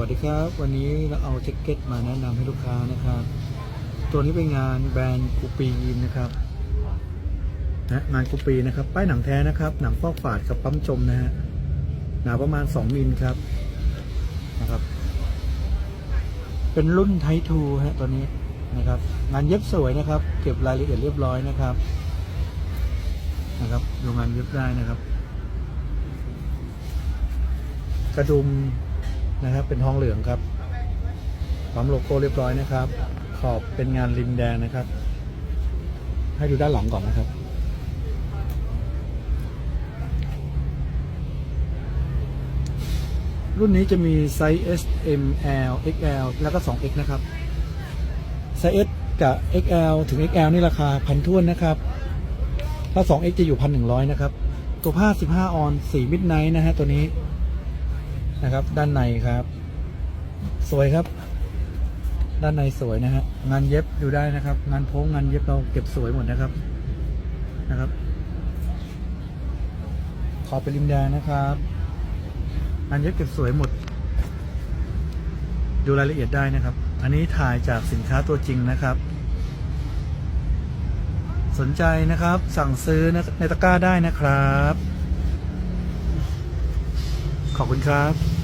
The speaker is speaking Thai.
วัสดีครับ วันนี้เราเอาแจ็คเก็ตมาแนะนำให้ลูกค้านะครับ ตัวนี้เป็นงานแบรนด์กูปียินนะครับนะงานกูปีนะครับ ป้ายหนังแท้นะครับ หนังฟอกฝาดกับปั๊มจมนะฮะหนาประมาณ 2มิลครับนะครับ เป็นรุ่นไททูฮะตัวนี้นะครับ งานเย็บสวยนะครับ เก็บรายละเอียดเรียบร้อยนะครับนะครับดูงานเย็บได้นะครับ กระดุม นะครับ เป็นทองเหลืองครับปั๊มโลโก้เรียบร้อยนะครับ ขอบเป็นงานริมแดงนะครับ ให้ดูด้านหลังก่อนนะครับรุ่นนี้จะมีไซส์ S M L XL แล้วก็ 2X นะครับ ไซส์ S กับ XL ถึง XL นี่ราคาพันท้วนนะครับถ้า 2X จะอยู่พันหนึ่งร้อยนะครับ ตัวผ้า 15 ออน สีมิดไนท์นะฮะตัวนี้ นะครับ ด้านในครับ สวยครับ ด้านในสวยนะฮะงานเย็บดูได้นะครับ งานโพ้งงานเย็บเราเก็บสวยหมดนะครับนะครับ ขอเป็นริมแดงนะครับงานเย็บเก็บสวยหมด ดูรายละเอียดได้นะครับ อันนี้ถ่ายจากสินค้าตัวจริงนะครับสนใจนะครับสั่งซื้อในตะกร้าได้นะครับ ขอบคุณครับ